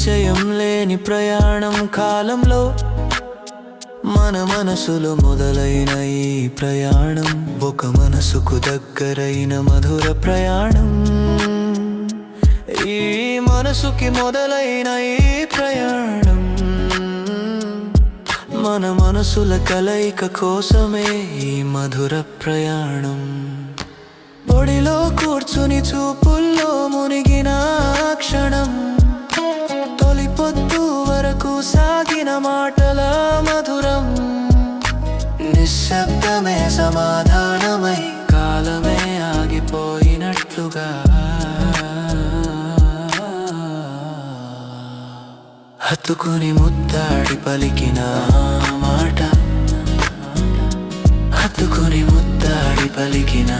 పరిచయం లేని ప్రయాణం కాలంలో మన మనసులు మొదలైన ఈ ప్రయాణం ఒక మనసుకు దగ్గరైన మధుర ప్రయాణం. ఈ మనసుకి మొదలైన ఈ ప్రయాణం మన మనసుల కలయిక కోసమే ఈ మధుర ప్రయాణం. ఒడిలో కూర్చుని చూపుల్లో మునిగినా సాగిన మాటల మధురం. నిశ్శబ్దమే సమాధానమై కాలమే ఆగిపోయినట్లుగా. హత్తుకుని ముద్దాడి పలికిన మాట. హత్తుకుని ముద్దాడి పలికిన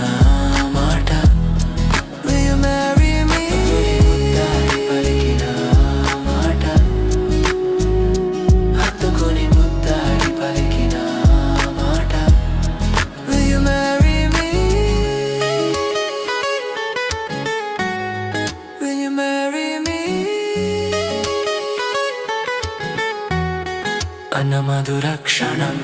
అన్న క్షణం